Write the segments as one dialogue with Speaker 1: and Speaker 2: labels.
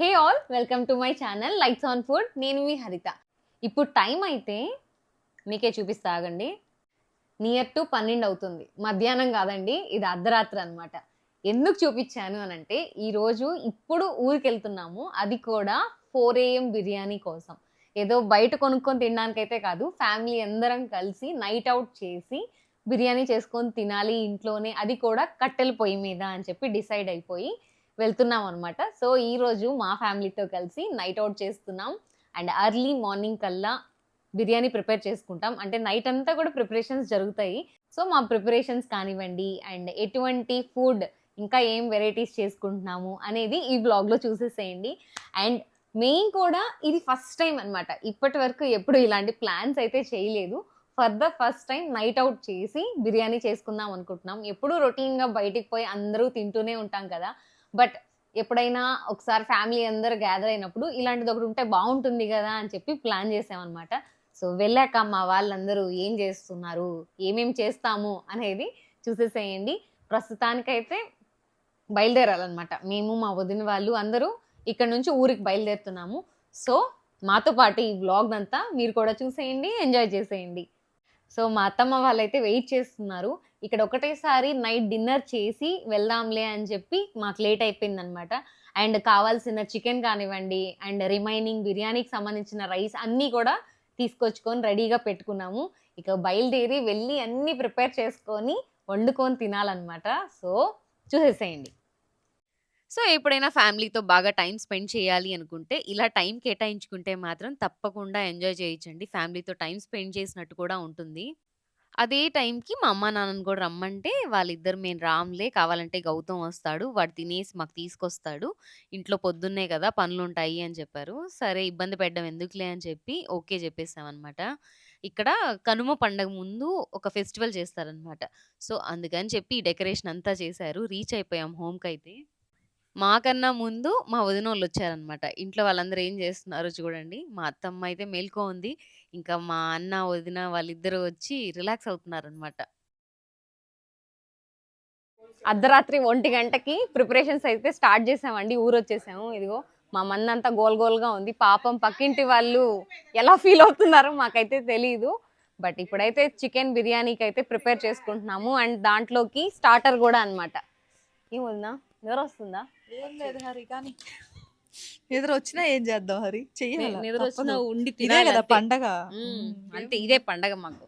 Speaker 1: Hey all welcome to my channel lights on food. నేను మీ హరిత. ఇప్పుడు టైం అయితే మీకే చూపిస్తాగండి నియర్ టు పన్నెండు అవుతుంది. మధ్యాహ్నం కాదండి ఇది అర్ధరాత్రి అనమాట ఎందుకు చూపించాను అని అంటే ఈరోజు ఇప్పుడు ఊరికి వెళ్తున్నాము అది కూడా ఫోర్ ఏఎం బిర్యానీ కోసం. ఏదో బయట కొనుక్కొని తినడానికైతే కాదు ఫ్యామిలీ అందరం కలిసి నైట్ అవుట్ చేసి బిర్యానీ చేసుకొని తినాలి ఇంట్లోనే. అది కూడా కట్టెల పొయ్యి మీద అని చెప్పి డిసైడ్ అయిపోయి వెళ్తున్నాం అనమాట సో ఈ రోజు మా ఫ్యామిలీతో కలిసి నైట్ అవుట్ చేస్తున్నాం. అండ్ అర్లీ మార్నింగ్ కల్లా బిర్యానీ ప్రిపేర్ చేసుకుంటాం. అంటే నైట్ అంతా కూడా ప్రిపరేషన్స్ జరుగుతాయి. సో మా ప్రిపరేషన్స్ కానివ్వండి అండ్ ఎటువంటి ఫుడ్ ఇంకా ఏం వెరైటీస్ చేసుకుంటున్నాము అనేది ఈ బ్లాగ్లో చూసేసేయండి. అండ్ మెయిన్ కూడా ఇది ఫస్ట్ టైం అనమాట ఇప్పటి వరకు ఎప్పుడు ఇలాంటి ప్లాన్స్ అయితే చేయలేదు. For the first time night out చేసి బిర్యానీ చేసుకుందాం అనుకుంటున్నాం. ఎప్పుడు రొటీన్గా బయటికి పోయి అందరూ తింటూనే ఉంటాం కదా. బట్ ఎప్పుడైనా ఒకసారి ఫ్యామిలీ అందరు గ్యాదర్ అయినప్పుడు ఇలాంటిది ఒకటి ఉంటే బాగుంటుంది కదా అని చెప్పి ప్లాన్ చేసామన్నమాట. సో వెళ్ళాక మా వాళ్ళందరూ ఏం చేస్తున్నారు? ఏమేం చేస్తాము అనేది చూసేసేయండి. ప్రస్తుతానికైతే బయలుదేరాలన్నమాట. మేము మా వదిన వాళ్ళు అందరూ ఇక్కడ నుంచి ఊరికి బయలుదేరుతున్నాము. సో మాతో పాటు ఈ వ్లాగ్ అంతా మీరు కూడా చూసేయండి ఎంజాయ్ చేసేయండి. సో మా అత్తమ్మ వాళ్ళైతే వెయిట్ చేస్తున్నారు. ఇక్కడ ఒకటేసారి నైట్ డిన్నర్ చేసి వెళ్దాంలే అని చెప్పి మాకు లేట్ అయిపోయింది అనమాట అండ్ కావాల్సిన చికెన్ కానివ్వండి అండ్ రిమైనింగ్ బిర్యానీకి సంబంధించిన రైస్ అన్నీ కూడా తీసుకొచ్చుకొని రెడీగా పెట్టుకున్నాము. ఇక బయలుదేరి వెళ్ళి అన్నీ ప్రిపేర్ చేసుకొని వండుకొని తినాలన్నమాట. సో చూసేసేయండి. సో ఎప్పుడైనా ఫ్యామిలీతో బాగా టైం స్పెండ్ చేయాలి అనుకుంటే ఇలా టైం కేటాయించుకుంటే మాత్రం తప్పకుండా ఎంజాయ్ చేయించండి ఫ్యామిలీతో టైం స్పెండ్ చేసినట్టు కూడా ఉంటుంది. అదే టైంకి మా అమ్మ నాన్నని కూడా రమ్మంటే వాళ్ళిద్దరు మేము రామ్లే కావాలంటే గౌతమ్ వస్తాడు వాడు తినేసి మాకు తీసుకొస్తాడు ఇంట్లో పొద్దున్నే కదా పనులు ఉంటాయి అని చెప్పారు. సరే ఇబ్బంది పెట్టడం ఎందుకులే అని చెప్పి ఓకే చెప్పేసామన్నమాట. ఇక్కడ కనుమ పండగ ముందు ఒక ఫెస్టివల్ చేస్తారనమాట సో అందుకని చెప్పి డెకరేషన్ అంతా చేశారు. రీచ్ అయిపోయాం హోమ్కి అయితే మాకన్నా ముందు మా వదినోళ్ళు వచ్చారనమాట ఇంట్లో వాళ్ళందరూ ఏం చేస్తున్నారో చూడండి. మా అత్తమ్మ అయితే మేల్కో ఉంది. ఇంకా మా అన్న వదిన వాళ్ళిద్దరూ వచ్చి రిలాక్స్ అవుతున్నారనమాట అర్ధరాత్రి ఒంటి గంటకి ప్రిపరేషన్స్ అయితే స్టార్ట్ చేసామండి. ఊరు వచ్చేసాము ఇదిగో మా మందంతా గోల్ గోల్గా ఉంది. పాపం పక్కింటి వాళ్ళు ఎలా ఫీల్ అవుతున్నారో మాకైతే తెలియదు బట్ ఇప్పుడైతే చికెన్ బిర్యానీకి అయితే ప్రిపేర్ చేసుకుంటున్నాము. అండ్ దాంట్లోకి స్టార్టర్ కూడా అన్నమాట. ఏముందా? నిద్ర వస్తుందా
Speaker 2: ఏం లేదు హరి కానీ నిద్ర వచ్చినా ఏం చేద్దాం హరి? చెయ్యాలి?
Speaker 1: నిద్ర వచ్చిన
Speaker 2: తప్పదు.
Speaker 1: ఉండి
Speaker 2: ఇదే కదా. పండగ.
Speaker 1: అంటే ఇదే పండగ మాకు.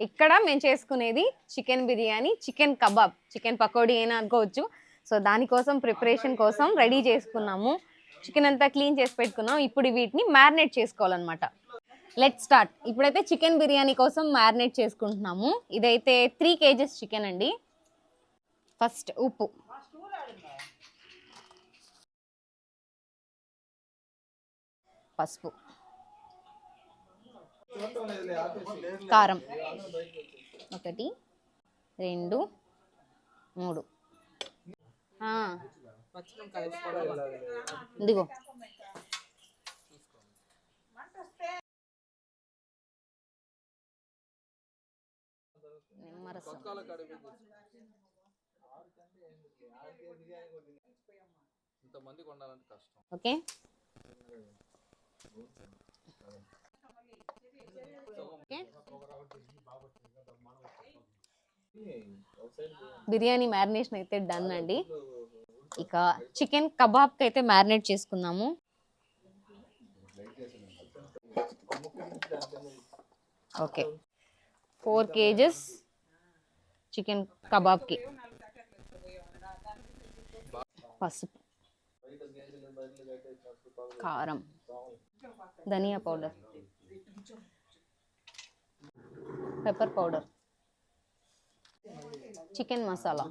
Speaker 1: ఇక్కడ మేము చేసుకునేది chicken biryani chicken kebab. Chicken pakodi అయినా అనుకోవచ్చు. సో దానికోసం ప్రిపరేషన్ కోసం రెడీ చేసుకున్నాము. చికెన్ అంతా క్లీన్ చేసి పెట్టుకున్నాం. ఇప్పుడు వీటిని మ్యారినేట్ చేసుకోవాలన్నమాట. Let start. ఇప్పుడైతే చికెన్ బిర్యానీ కోసం మ్యారినేట్ చేసుకుంటున్నాము. ఇదైతే త్రీ కేజెస్ చికెన్ అండి. ఫస్ట్ ఉప్పు. పసుపు. కారం. ఒకటి రెండు మూడు. ఇదిగో. నిమ్మరసం. ఓకే. బిర్యానీ మ్యారినేషన్ అయితే డన్ అండి. ఇక చికెన్ కబాబ్కి అయితే మ్యారినేట్ చేసుకుందాము. ఓకే. ఫోర్ కేజెస్ చికెన్ కబాబ్కి పసుపు. కారం. ధనియా powder. Pepper powder. Chicken masala.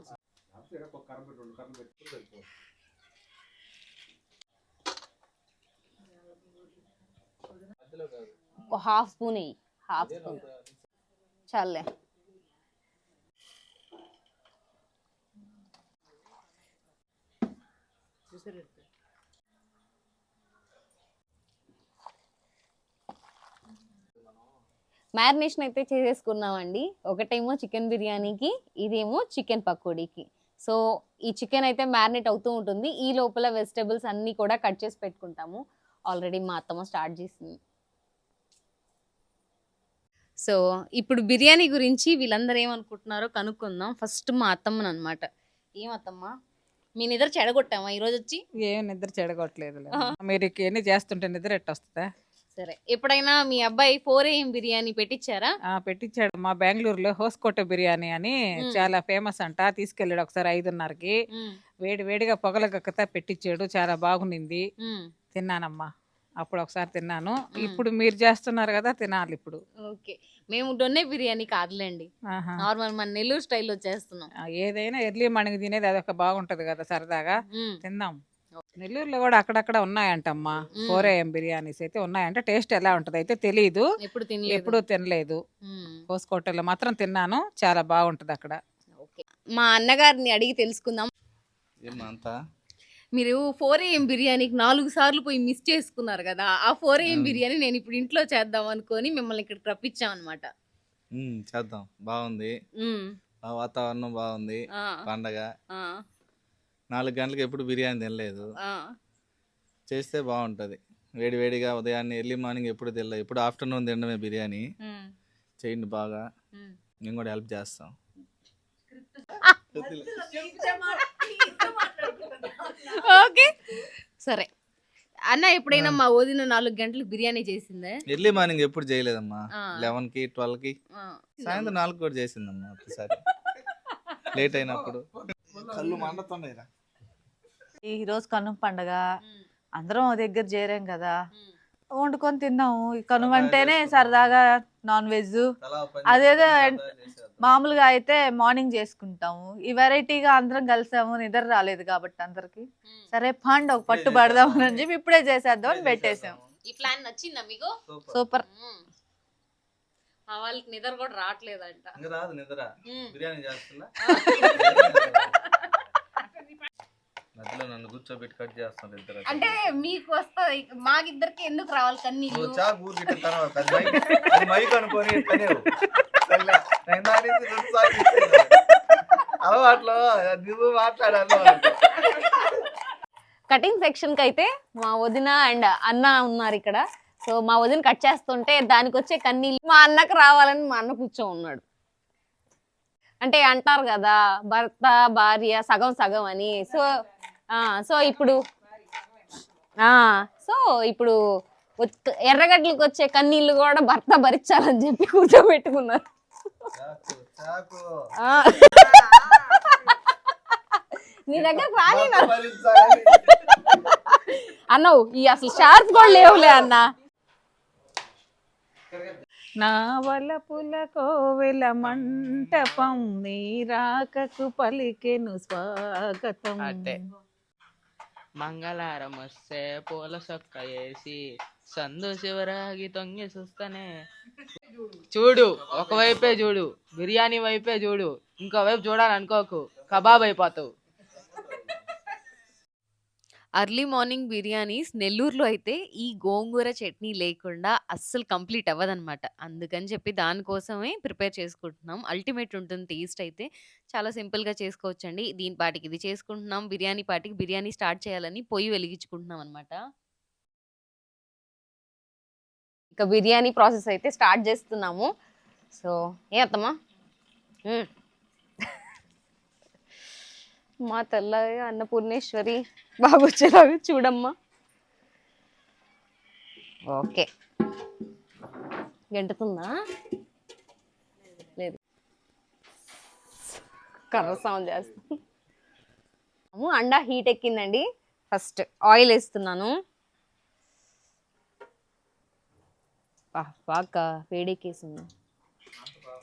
Speaker 1: ఒక హాఫ్ స్పూన్ వేయి హాఫ్ స్పూన్. చాలే మ్యారినేషన్ అయితే చేసేసుకున్నామండి. ఒకటేమో చికెన్ బిర్యానీకి ఇదేమో చికెన్ పకోడీకి. సో ఈ చికెన్ అయితే మ్యారినేట్ అవుతూ ఉంటుంది. ఈ లోపల వెజిటేబుల్స్ అన్నీ కూడా కట్ చేసి పెట్టుకుంటాము. ఆల్రెడీ మా అత్తమ్మ స్టార్ట్ చేసింది. సో ఇప్పుడు బిర్యానీ గురించి వీళ్ళందరూ ఏమనుకుంటున్నారో కనుక్కుందాం. ఫస్ట్ మా అత్తమ్మని అనమాట ఏం అత్తమ్మ? మీ నిద్ర చెడగొట్టామా? ఈరోజు వచ్చి
Speaker 3: ఏం నిద్ర చెడగొట్టలేదు. మీరు ఎన్ని చేస్తుంటే నిద్ర ఎట్ట వస్తుందా
Speaker 1: సరే. ఎప్పుడైనా మీ అబ్బాయి ఫోర్ ఏఎం బిర్యానీ పెట్టించారా
Speaker 3: ఆ, పెట్టించాడు మా బెంగళూరులో హోస్కోట బిర్యానీ అని. చాలా ఫేమస్ అంట. తీసుకెళ్ళాడు ఒకసారి ఐదున్నరకి. వేడి వేడిగా పొగలగక్కత పెట్టించాడు చాలా బాగుండింది.
Speaker 1: మ్మ్.
Speaker 3: తిన్నానమ్మా. అప్పుడు ఒకసారి తిన్నాను. ఇప్పుడు మీరు చేస్తున్నారు కదా తినాలి ఇప్పుడు.
Speaker 1: ఓకే. మేము డొన్నే బిర్యానీ కాదులేండి.
Speaker 3: ఆహా.
Speaker 1: నార్మల్ మన నెల్లూరు స్టైల్లో చేస్తున్నాం.
Speaker 3: ఆ, ఏదైనా ఎర్లీ మార్నింగ్ తినేది అదొక బాగుంటది కదా సరదాగా.
Speaker 1: మ్మ్.
Speaker 3: తిందాం. నెల్లూరులో కూడా అక్కడక్కడ ఉన్నాయంటమ్మా. ఫోర్ ఏఎం బిర్యానీస్ అయితే ఉన్నాయంట. టేస్ట్ ఎలా ఉంటది? అయితే తెలియదు
Speaker 1: ఎప్పుడు తినలేదు.
Speaker 3: ఎప్పుడూ తినలేదు.
Speaker 1: మ్మ్.
Speaker 3: హోస్కోటలో మాత్రం తిన్నాను. చాలా బాగుంటది అక్కడ.
Speaker 1: ఓకే. మా అన్నగారిని అడిగి తెలుసుకుందాం. మీరు ఫోర్ ఏఎం బిర్యానీకి నాలుగు సార్లు పోయి మిస్ చేసుకున్నారు కదా. ఆ ఫోర్ ఏఎం. బిర్యానీ నేను ఇప్పుడు ఇంట్లో చేద్దాం అనుకొని మిమ్మల్ని ఇక్కడికి రప్పించాం అనమాట
Speaker 4: చేద్దాం. బాగుంది. ఆ వాతావరణం బాగుంది. పండగ. నాలుగు గంటలకు ఎప్పుడు బిర్యానీ తినలేదు. చేస్తే బాగుంటది. వేడి వేడిగా ఉదయాన్నే ఎర్లీ మార్నింగ్ ఎప్పుడు తినలేదు ఎప్పుడు ఆఫ్టర్నూన్ తినడమే బిర్యానీ. చేయండి బాగా. మేము. కూడా హెల్ప్ చేస్తాం.
Speaker 1: ఓకే. సరే. అన్న ఎప్పుడైనా మా వదిన నాలుగు గంటలకు బిర్యానీ చేసిందే?
Speaker 4: ఎర్లీ మార్నింగ్ ఎప్పుడు చేయలేదమ్మా. లెవెన్కి
Speaker 1: ట్వెల్వ్కి.
Speaker 4: సాయంత్రం నాలుగు కూడా చేసిందమ్మా ఒకసారి లేట్ అయినప్పుడు. కళ్ళు మండుతున్నాయి
Speaker 2: ఈ రోజు కనుమ పండగ. అందరం దగ్గర చేరాం కదా. వండుకొని తిన్నాము. ఈ కనుమ అంటేనే సరదాగా నాన్ వెజ్ అదేదో. మామూలుగా అయితే మార్నింగ్ చేసుకుంటాము. ఈ వెరైటీగా అందరం కలిసాము. నిద్ర రాలేదు కాబట్టి అందరికి. సరే పండు ఒక పట్టు పడదామని చెప్పి ఇప్పుడే చేసేద్దాం అని పెట్టేసాం.
Speaker 1: ఈ ప్లాన్ నచ్చిందా మీకు?
Speaker 4: సూపర్.
Speaker 1: మా వాళ్ళకి నిద్ర కూడా రావట్లేదంట.
Speaker 4: ఇంకా రాదు నిద్ర.
Speaker 1: మ్మ్.
Speaker 4: బిర్యానీ చేస్తున్నా. మధ్యలో నన్ను కూర్చోబెట్టి కట్ చేస్తాను ఇద్దరు
Speaker 1: అంటే మీకు వస్తుంది మాకిద్దరికి ఎందుకు రావాలి
Speaker 4: నువ్వు చాకు ఊరికిట్టిన తర్వాత అది మైక్ అది మైక్ అనుకొని. అలవాట్లో నువ్వు మాట్లాడాలి
Speaker 1: కటింగ్ సెక్షన్కి అయితే మా వదిన అండ్ అన్న ఉన్నారు ఇక్కడ. సో మా వదిన కట్ చేస్తుంటే దానికి వచ్చే కన్నీళ్ళు మా అన్నకు రావాలని మా అన్న కూర్చో ఉన్నాడు. అంటే అంటారు కదా భర్త భార్య సగం సగం అని. సో సో ఇప్పుడు ఆ సో ఇప్పుడు ఎర్రగడ్డలకు వచ్చే కన్నీళ్ళు కూడా భర్త భరించాలని చెప్పి కూర్చోబెట్టుకున్నారు. నీ దగ్గర
Speaker 4: భరించాలి.
Speaker 1: అన్నవు ఈ అసలు షార్ప్ కూడా లేవులే అన్న
Speaker 3: నా వలపుల కోవెల మంటపం నీ రాకకు పలికెను స్వాగతం.
Speaker 5: మంగళారం వస్తే పూల సొక్క వేసి సందు శివరాగి తొంగి చూస్తనే. చూడు ఒకవైపే చూడు బిర్యానీ వైపే చూడు ఇంకో వైపు చూడాలనుకోకు కబాబ్ అయిపోతావు.
Speaker 1: అర్లీ మార్నింగ్ బిర్యానీస్ నెల్లూరులో అయితే ఈ గోంగూర చట్నీ లేకుండా అస్సలు కంప్లీట్ అవ్వదన్నమాట. అందుకని చెప్పి దానికోసమే ప్రిపేర్ చేసుకుంటున్నాం. అల్టిమేట్ ఉంటుంది టేస్ట్ అయితే చాలా సింపుల్గా చేసుకోవచ్చండి. దీని పాటికి ఇది చేసుకుంటున్నాం. బిర్యానీ పాటికి బిర్యానీ స్టార్ట్ చేయాలని పొయ్యి వెలిగించుకుంటున్నాం అనమాట ఇక బిర్యానీ ప్రాసెస్ అయితే స్టార్ట్ చేస్తున్నాము. సో ఏ అత్తమ్మా? మ్మ్. మా తెల్ల అన్నపూర్ణేశ్వరి బాబు వచ్చేలాగా చూడమ్మా. ఓకే. గంటుతుందా? లేదు. కర్ర సౌండ్ చేస్తాము అండా హీట్ ఎక్కిందండి. ఫస్ట్ ఆయిల్ వేస్తున్నాను. బాగా వేడెక్కేసింది
Speaker 4: వచ్చినట్లే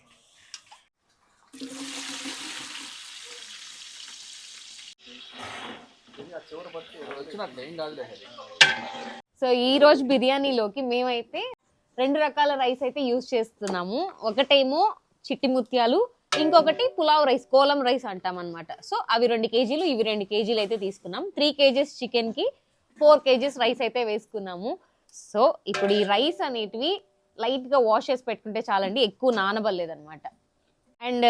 Speaker 4: ఏం కాదులే హరి.
Speaker 1: సో ఈ రోజు బిర్యానీలోకి మేమైతే రెండు రకాల రైస్ అయితే యూజ్ చేస్తున్నాము. ఒకటేమో చిట్టి ముత్యాలు ఇంకొకటి పులావ్ రైస్ కోలం రైస్ అంటాం అనమాట సో అవి రెండు కేజీలు ఇవి రెండు కేజీలు అయితే తీసుకున్నాం. త్రీ కేజీస్ చికెన్కి ఫోర్ కేజీస్ రైస్ అయితే వేసుకున్నాము. సో ఇప్పుడు ఈ రైస్ అనేటివి లైట్గా వాష్ చేసి పెట్టుకుంటే చాలండి ఎక్కువ నానబడలేదు అండ్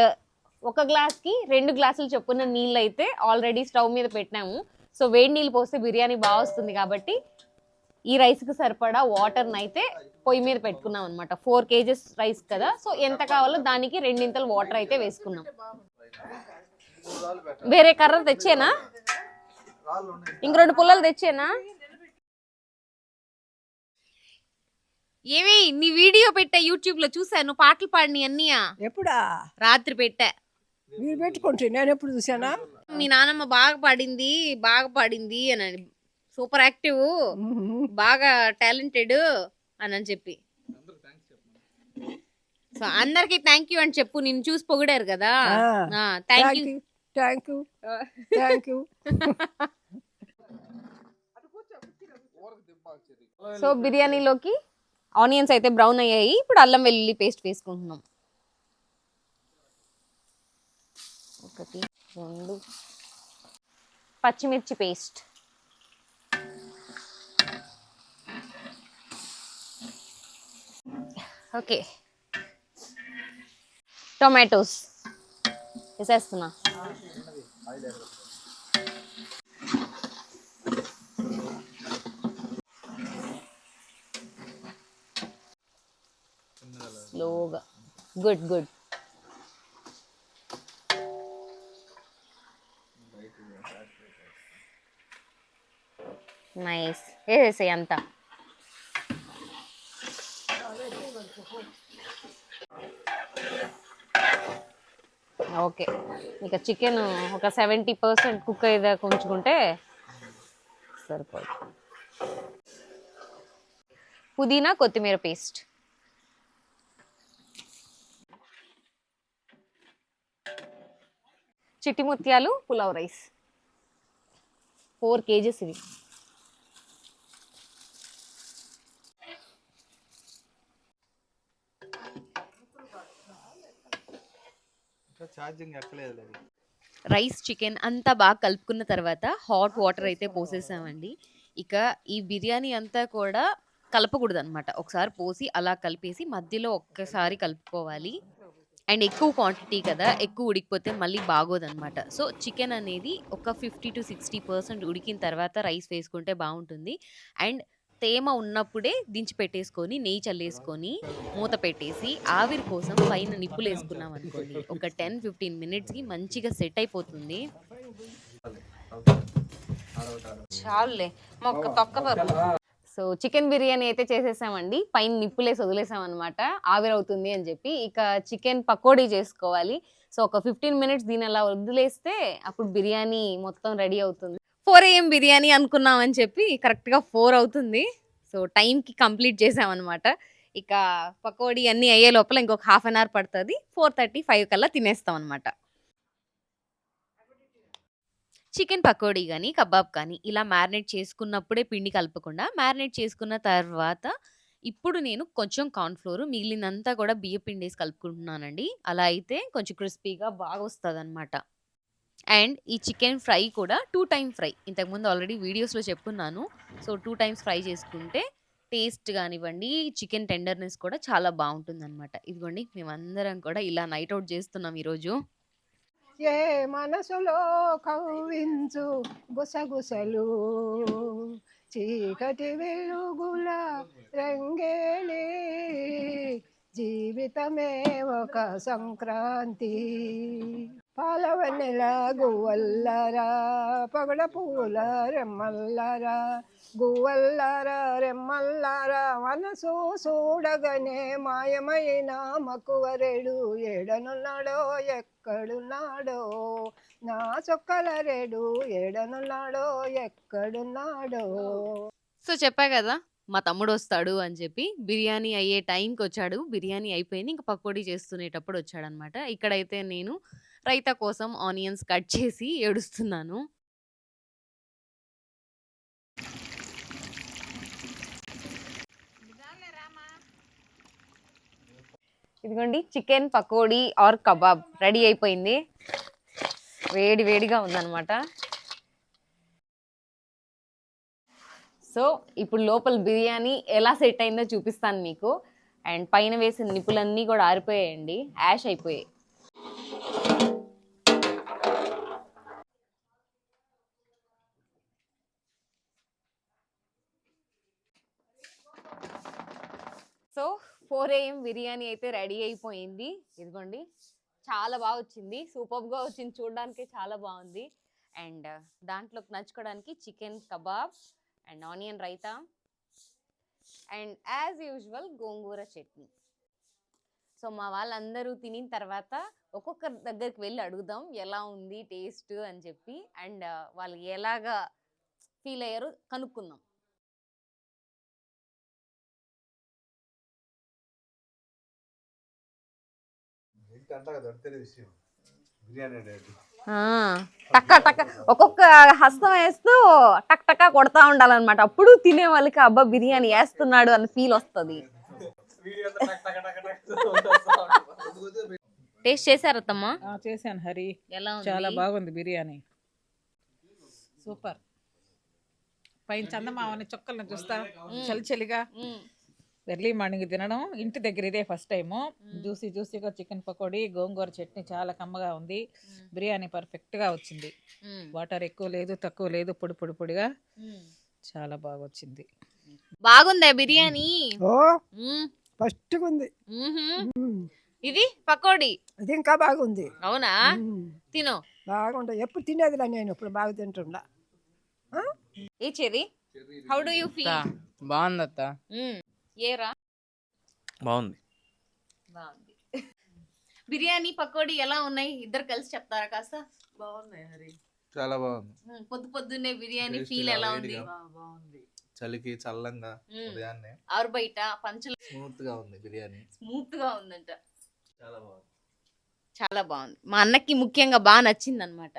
Speaker 1: ఒక గ్లాస్కి రెండు గ్లాసులు చొప్పున నీళ్ళు అయితే ఆల్రెడీ స్టవ్ మీద పెట్టినాము సో వేడి నీళ్ళు పోస్తే బిర్యానీ బాగా వస్తుంది కాబట్టి ఈ రైస్కి సరిపడా వాటర్ని అయితే పొయ్యి మీద పెట్టుకున్నాం అనమాట ఫోర్ కేజెస్ రైస్ కదా. సో ఎంత కావాలో దానికి రెండింతలు వాటర్ అయితే వేసుకున్నాం. వేరే కర్ర తెచ్చేనా? ఇంక రెండు పుల్లలు తెచ్చేనా? ఏమి నీ వీడియో పెట్టా యూట్యూబ్లో చూసాను పాటలు పాడిని అన్నీయా
Speaker 6: ఎప్పుడా?
Speaker 1: రాత్రి పెట్టా.
Speaker 6: మీరు పెట్టుకుంటే నేను ఎప్పుడు చూసానా
Speaker 1: మీ నానమ్మ బాగా పాడింది బాగా పాడింది అని సూపర్ యాక్టివ్ బాగా టాలెంటెడ్ అని అని చెప్పి. సో అందరికి థ్యాంక్ యూ అని చెప్పు. నిన్ను చూసి పొగిడారు కదా. Thank you.
Speaker 6: Thank you. Thank you.
Speaker 1: So బిర్యానీలోకి ఆనియన్స్ అయితే బ్రౌన్ అయ్యాయి. ఇప్పుడు అల్లం వెల్లుల్లి పేస్ట్ వేసుకుంటున్నాం. ఒకటి రెండు. పచ్చిమిర్చి పేస్ట్. ఓకే. టొమాటోస్. వేసేస్తున్నా. స్లోగా. Good good. వేసేసాయి అంతా. ఓకే. ఇక చికెన్ ఒక సెవెంటీ పర్సెంట్ కుక్ అయ్యేదాకా ఉంచుకుంటే సరిపోదు. పుదీనా కొత్తిమీర పేస్ట్. చిట్టి ముత్యాలు పులావ్ రైస్. ఫోర్ కేజెస్ ఇవి.
Speaker 4: ఛార్జింగ్ ఎక్కలేదు అది
Speaker 1: రైస్ చికెన్ అంతా బాగా కలుపుకున్న తర్వాత హాట్ వాటర్ అయితే పోసేసామండి. ఇక ఈ బిర్యానీ అంతా కూడా కలపకూడదు అనమాట ఒకసారి పోసి అలా కలిపేసి మధ్యలో ఒక్కసారి కలుపుకోవాలి. అండ్ ఎక్కువ క్వాంటిటీ కదా ఎక్కువ ఉడికిపోతే మళ్ళీ బాగోదన్నమాట. సో చికెన్ అనేది ఒక ఫిఫ్టీ టు సిక్స్టీ పర్సెంట్ ఉడికిన తర్వాత రైస్ వేసుకుంటే బాగుంటుంది. అండ్ తేమ ఉన్నప్పుడే దించి పెట్టేసుకొని నెయ్యి చల్లేసుకొని మూత పెట్టేసి ఆవిరి కోసం పైన నిప్పులు వేసుకున్నాం అనుకోండి. ఒక టెన్ ఫిఫ్టీన్ మినిట్స్కి మంచిగా సెట్ అయిపోతుంది. చాలులే మొక్క తొక్క సో చికెన్ బిర్యానీ అయితే చేసేసామండి. పైన నిప్పులేసి వదిలేసాం అనమాట ఆవిరవుతుంది అని చెప్పి ఇక చికెన్ పకోడీ చేసుకోవాలి. సో ఒక ఫిఫ్టీన్ మినిట్స్ దీని అలా వదిలేస్తే అప్పుడు బిర్యానీ మొత్తం రెడీ అవుతుంది. ఫోర్ ఏఎం బిర్యానీ అనుకున్నామని చెప్పి కరెక్ట్గా ఫోర్ అవుతుంది. సో టైంకి కంప్లీట్ చేసామన్నమాట. ఇక పకోడీ అన్నీ అయ్యే లోపల ఇంకొక హాఫ్ అన్ అవర్ పడుతుంది. ఫోర్ థర్టీ ఫైవ్ కల్లా తినేస్తాం అనమాట చికెన్ పకోడీ కానీ కబాబ్ కానీ ఇలా మ్యారినేట్ చేసుకున్నప్పుడే పిండి కలపకుండా మ్యారినేట్ చేసుకున్న తర్వాత ఇప్పుడు నేను కొంచెం కార్న్ఫ్లోర్ మిగిలినంతా కూడా బియ్య పిండి వేసి కలుపుకుంటున్నానండి. అలా అయితే కొంచెం క్రిస్పీగా బాగా వస్తుంది అనమాట అండ్ ఈ చికెన్ ఫ్రై కూడా టూ టైమ్ ఫ్రై. ఇంతకుముందు ఆల్రెడీ వీడియోస్లో చెప్పున్నాను సో టూ టైమ్స్ ఫ్రై చేసుకుంటే టేస్ట్ కానివ్వండి చికెన్ టెండర్నెస్ కూడా చాలా బాగుంటుంది అనమాట ఇదిగోండి మేమందరం కూడా ఇలా నైట్ అవుట్ చేస్తున్నాం ఈరోజు.
Speaker 6: ఏ మనసులో కవ్వించు గుసగుసలు చీకటి వెలుగుల రంగేలి జీవితమే ఒక సంక్రాంతి. పాలవన్నెల గువ్వల్లరా పగడ పూల రెమ్మల్లరా గువ్వల్లారా రెమ్మల్లారా మనసు చూడగానే మాయమైన మక్కువరేడు ఏడనున్నాడో ఎక్కడున్నాడో నా చొక్కల రేడు ఏడనున్నాడో ఎక్కడున్నాడో.
Speaker 1: సో చెప్పా కదా మా తమ్ముడు వస్తాడు అని చెప్పి బిర్యానీ అయ్యే టైంకి వచ్చాడు బిర్యానీ అయిపోయింది. ఇంకా పకోడీ చేస్తునేటప్పుడు వచ్చాడనమాట ఇక్కడైతే నేను రైతా కోసం ఆనియన్స్ కట్ చేసి ఏడుస్తున్నాను. ఇదిగోండి chicken pakodi or kebab ready అయిపోయింది. వేడి వేడిగా ఉందన్నమాట. సో ఇప్పుడు లోపల బిర్యానీ ఎలా సెట్ అయిందో చూపిస్తాను మీకు. అండ్ పైన వేసిన నిప్పులన్నీ కూడా ఆరిపోయాయండి. యాష్ అయిపోయాయి. ఫోర్ ఏఎం బిర్యానీ అయితే రెడీ అయిపోయింది. ఇదిగోండి. చాలా బాగా వచ్చింది. సూపర్గా వచ్చింది. చూడడానికి చాలా బాగుంది. అండ్ దాంట్లోకి నచ్చుకోవడానికి chicken kebab and onion raita and as usual gongura chutney. So మా వాళ్ళందరూ తినిన తర్వాత ఒక్కొక్కరి దగ్గరికి వెళ్ళి అడుగుదాం ఎలా ఉంది టేస్ట్ అని చెప్పి అండ్ వాళ్ళు ఎలాగా ఫీల్ అయ్యారో కనుక్కుందాం. టక్క టక్క ఒక్కొక్క హస్తం వేస్తూ టక్ టక్క కొడతా ఉండాలన్నమాట. అప్పుడు తినే వాళ్ళకి అబ్బా బిర్యానీ వేస్తున్నాడు అన్న ఫీల్ వస్తుంది. టేస్ట్ చేశారు అత్తమ్మా?
Speaker 3: ఆ, చేశాను హరి.
Speaker 1: ఎలా
Speaker 3: చాలా బాగుంది బిర్యానీ. సూపర్. పైన చందమామని చుక్కలను చూస్తా చలి చలిగా. ఎర్లీ మార్నింగ్ తినడం. ఇంటి దగ్గర ఇదే ఫస్ట్ టైము. జ్యూసీ జ్యూసీగా చికెన్ పకోడీ గోంగూర చట్నీ చాలా కమ్మగా ఉంది. బిర్యానీ పర్ఫెక్ట్గా వచ్చింది. వాటర్ ఎక్కువ లేదు తక్కువ లేదు పొడి పొడి పొడిగా. చాలా బాగా వచ్చింది
Speaker 1: బాగుందా బిర్యానీ?
Speaker 6: ఓ!
Speaker 1: మ్మ్.
Speaker 6: ఫస్ట్ ఉంది.
Speaker 1: ఇది పకోడీ?
Speaker 6: ఇది ఇంకా బాగుంది.
Speaker 1: అవునా. తిను.
Speaker 6: బాగుంటుంది. ఎప్పుడు తినేదిలా నేను ఇప్పుడు బాగా తింటుండా. ఆ?
Speaker 1: ఏ చెరి హౌ డు యూ ఫీల్
Speaker 5: బాగుంది అత్త.
Speaker 1: ఏరా?
Speaker 4: బాగుంది.
Speaker 1: బాగుంది. బిర్యానీ పకోడీ ఎలా ఉన్నాయి? ఇద్దరు కలిసి చెప్తారా కాస్త?
Speaker 2: బాగున్నాయి హరి.
Speaker 4: చాలా బాగుంది.
Speaker 1: పొద్దు పొద్దున్నే బిర్యానీ ఫీల్ ఎలా ఉంది.
Speaker 2: బాగుంది.
Speaker 4: చలికి చల్లంగా. ఉదయాన్నే.
Speaker 1: ఆరు బయట పంచలు.
Speaker 4: స్మూత్గా ఉంది బిర్యానీ.
Speaker 1: స్మూత్గా ఉందంట.
Speaker 4: చాలా బాగుంది.
Speaker 1: చాలా బాగుంది. మా అన్నకి ముఖ్యంగా బాగా నచ్చింది అనమాట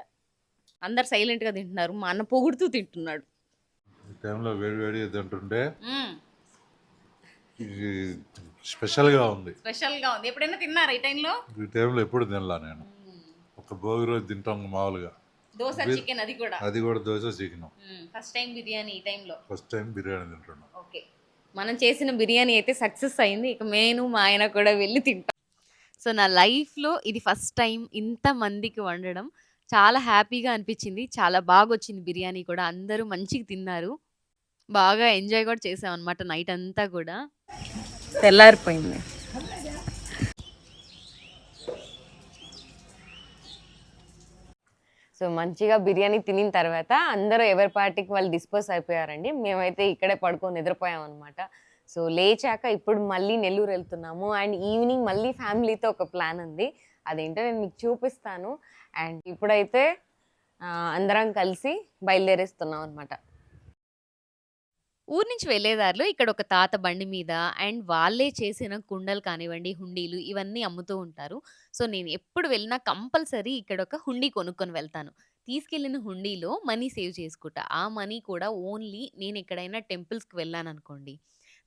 Speaker 1: అందరు సైలెంట్గా తింటున్నారు. మా అన్న పొగుడుతూ తింటున్నాడు.
Speaker 7: ఈ టైంలో వేడి వేడి తింటుంటే
Speaker 1: మ్మ్.
Speaker 7: ఇది స్పెషల్గా ఉంది.
Speaker 1: స్పెషల్గా ఉంది. ఎప్పుడైనా తిన్నారా ఈ టైంలో?
Speaker 7: ఈ టైంలో ఎప్పుడు తినలా నేను. ఒక భోగి రోజు తింటాం మామూలుగా.
Speaker 1: దోశ చికెన్ అది కూడా?
Speaker 7: అది కూడా dosa chicken.
Speaker 1: First time biryani ఈ టైంలో?
Speaker 7: ఫస్ట్ టైం బిర్యానీ తింటున్నాం.
Speaker 1: ఓకే. మనం చేసిన బిర్యానీ అయితే సక్సెస్ అయింది. ఇక నేను మా ఆయన కూడా వెళ్ళి తింటాం. సో నా లైఫ్లో ఇది ఫస్ట్ టైం ఇంతమందికి వండడం. చాలా హ్యాపీగా అనిపించింది. చాలా బాగా వచ్చింది బిర్యానీ కూడా. అందరూ మంచిగా తిన్నారు. బాగా ఎంజాయ్ కూడా చేసాం అనమాట నైట్ అంతా కూడా. తెల్లారిపోయింది. సో మంచిగా బిర్యానీ తినిన తర్వాత అందరూ ఎవరి పార్టీకి వాళ్ళు డిస్పోజ్ అయిపోయారండి. మేమైతే ఇక్కడే పడుకొని నిద్రపోయాం అనమాట సో లేచాక ఇప్పుడు మళ్ళీ నెల్లూరు వెళ్తున్నాము. అండ్ ఈవినింగ్ మళ్ళీ ఫ్యామిలీతో ఒక ప్లాన్ ఉంది. అదేంటో నేను మీకు చూపిస్తాను. అండ్ ఇప్పుడైతే అందరం కలిసి బయలుదేరేస్తున్నాం అనమాట ఊరు నుంచి వెళ్ళేదారిలో. ఇక్కడ ఒక తాత బండి మీద అండ్ వాళ్ళే చేసిన కుండలు కానివ్వండి హుండీలు ఇవన్నీ అమ్ముతూ ఉంటారు. సో నేను ఎప్పుడు వెళ్ళినా కంపల్సరీ ఇక్కడ ఒక హుండీ కొనుక్కొని వెళ్తాను. తీసుకెళ్ళిన హుండీలో మనీ సేవ్ చేసుకుంటా. ఆ మనీ కూడా ఓన్లీ నేను ఎక్కడైనా టెంపుల్స్కి వెళ్ళాను అనుకోండి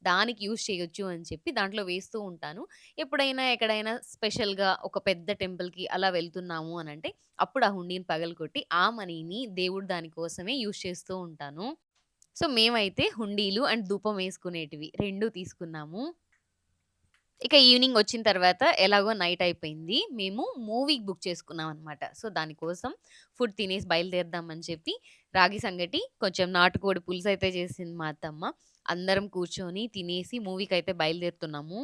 Speaker 1: దానికి యూజ్ చేయొచ్చు అని చెప్పి దాంట్లో వేస్తూ ఉంటాను. ఎప్పుడైనా ఎక్కడైనా స్పెషల్గా ఒక పెద్ద టెంపుల్కి అలా వెళ్తున్నాము అని అంటే అప్పుడు ఆ హుండీని పగలగొట్టి ఆ మనీని దేవుడు దానికోసమే యూజ్ చేస్తూ ఉంటాను. సో మేమైతే హుండీలు అండ్ ధూపం వేసుకునేటివి రెండు తీసుకున్నాము. ఇక ఈవినింగ్ వచ్చిన తర్వాత ఎలాగో నైట్ అయిపోయింది. మేము మూవీకి బుక్ చేసుకున్నాం అనమాట సో దానికోసం ఫుడ్ తినేసి బయలుదేరదామని చెప్పి రాగి సంగటి కొంచెం నాటుకోడి పులుసు అయితే చేసింది మా అత్తమ్మ. అందరం కూర్చొని తినేసి మూవీకి అయితే బయలుదేరుతున్నాము.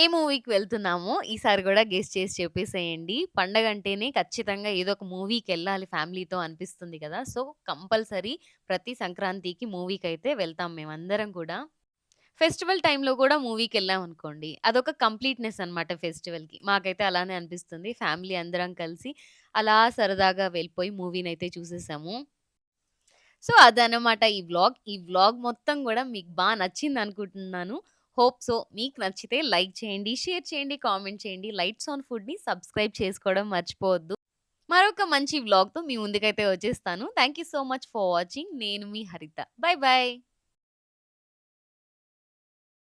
Speaker 1: ఏ మూవీకి వెళ్తున్నామో ఈసారి కూడా గెస్ట్ చేసి చెప్పేసేయండి. పండగ అంటేనే ఖచ్చితంగా ఏదో ఒక మూవీకి వెళ్ళాలి ఫ్యామిలీతో అనిపిస్తుంది కదా. సో కంపల్సరీ ప్రతి సంక్రాంతికి మూవీకి అయితే వెళ్తాం మేమందరం కూడా. ఫెస్టివల్ టైంలో కూడా మూవీకి వెళ్ళాం అనుకోండి. అదొక కంప్లీట్నెస్ అనమాట ఫెస్టివల్కి. మాకైతే అలానే అనిపిస్తుంది. ఫ్యామిలీ అందరం కలిసి అలా సరదాగా వెళ్ళిపోయి మూవీని అయితే చూసేసాము. సో అదనమాట ఈ వ్లాగ్. ఈ వ్లాగ్ మొత్తం కూడా మీకు బాగా నచ్చింది అనుకుంటున్నాను హోప్ సో మీకు నచ్చితే లైక్ చేయండి షేర్ చేయండి కామెంట్ చేయండి. లైట్స్ ఆన్ ఫుడ్ని సబ్స్క్రైబ్ చేసుకోవడం మర్చిపోవద్దు. మరొక మంచి వ్లాగ్తో మీ ముందుకైతే వచ్చేస్తాను. Thank you so much for watching. నేను మీ హరిత. Bye bye